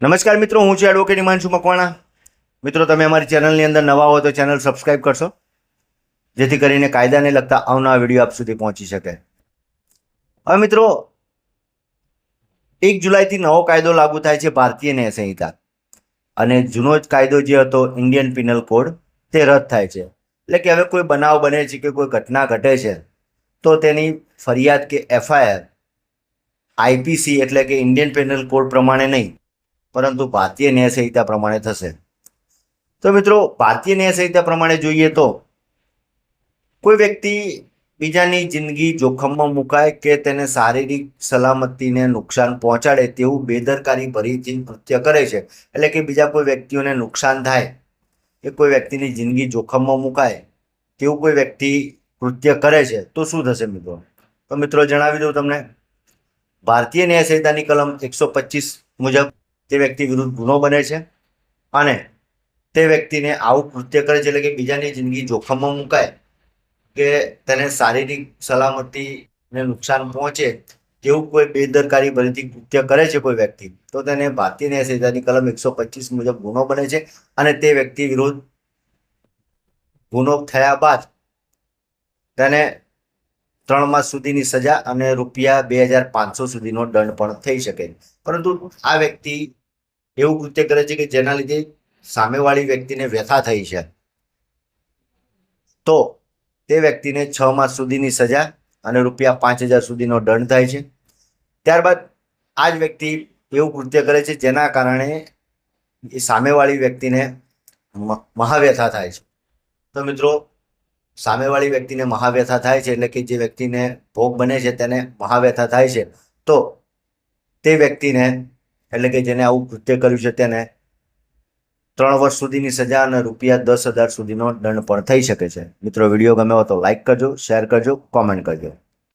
નમસ્કાર મિત્રો, હું છું એડવોકેટ હિમાંશુ મકવાણા. મિત્રો, તમે અમારી ચેનલની અંદર નવા હો તો ચેનલ સબસ્ક્રાઈબ કરશો, જેથી કરીને કાયદાને લગતા આવના વીડિયો આપ સુધી પહોંચી શકે. હવે મિત્રો, એક જુલાઈથી નવો કાયદો લાગુ થાય છે ભારતીય ન્યાય સંહિતા. અને જૂનો જ કાયદો જે હતો ઇન્ડિયન પિનલ કોડ તે રદ થાય છે. એટલે કે હવે કોઈ બનાવ બને છે કે કોઈ ઘટના ઘટે છે, તો તેની ફરિયાદ કે એફઆઈઆર આઈપીસી એટલે કે ઇન્ડિયન પેનલ કોડ પ્રમાણે નહીં. પરંતુ ભારતીય ન્યાય સંહિતા પ્રમાણે થશે. તો મિત્રો ભારતીય ન્યાય સંહિતા પ્રમાણે જોઈએ તો કોઈ વ્યક્તિ બીજાની જિંદગી જોખમમાં મુકાય કે તેને શારીરિક સલામતીને નુકસાન પહોંચાડે તેવું બેદરકારી ભરી કૃત્ય કરે છે, એટલે કે બીજા કોઈ વ્યક્તિઓને નુકસાન થાય કે કોઈ વ્યક્તિની જિંદગી જોખમમાં મુકાય તેવું કોઈ વ્યક્તિ કૃત્ય કરે છે, તો શું થશે મિત્રો? તો મિત્રો જણાવી દઉં તમને. ભારતીય ન્યાય સંહિતાની કલમ એકસો પચીસ મુજબ તે વ્યક્તિ વિરુદ્ધ ગુનો બને છે અને તે વ્યક્તિને આવું કૃત્ય કરે છે એટલે કે બીજાની જિંદગી જોખમમાં મુકાય કે તેને શારીરિક સલામતીને નુકસાન પહોંચે તેવું કોઈ બેદરકારી ભરીથી કૃત્ય કરે છે કોઈ વ્યક્તિ, તો તેને ભારતીય ન્યાય સંહિતાની કલમ એકસો પચીસ મુજબ ગુનો બને છે અને તે વ્યક્તિ વિરુદ્ધ ગુનો થયા બાદ તેને ત્રણ માસ સુધીની સજા અને રૂપિયા બે હજાર પાંચસો સુધીનો દંડ પણ થઈ શકે. પરંતુ આ વ્યક્તિ એવું કૃત્ય કરે છે કે જેના લીધે સામેવાળી વ્યક્તિને વ્યથા થઈ છે. તો તે વ્યક્તિને છ માસ સુધીની સજા અને રૂપિયા પાંચ હજાર સુધીનો દંડ થાય છે. ત્યારબાદ આ જ વ્યક્તિ એવું કૃત્ય કરે છે જેના કારણે એ સામેવાળી વ્યક્તિને મહાવ્યથા થાય છે. તો મિત્રો, સામેવાળી વ્યક્તિને મહાવ્યથા થાય છે એટલે કે જે વ્યક્તિને ભોગ બને છે તેને મહાવ્યથા થાય છે. તો તે વ્યક્તિને એટલે કે જેને આવું કૃત્ય કર્યું છે તેને ત્રણ વર્ષ સુધીની સજા અને રૂપિયા દસ હજાર સુધીનો દંડ પણ થઈ શકે છે. મિત્રો, વીડિયો ગમ્યો તો લાઈક કરજો શેર કરજો કોમેન્ટ કરજો.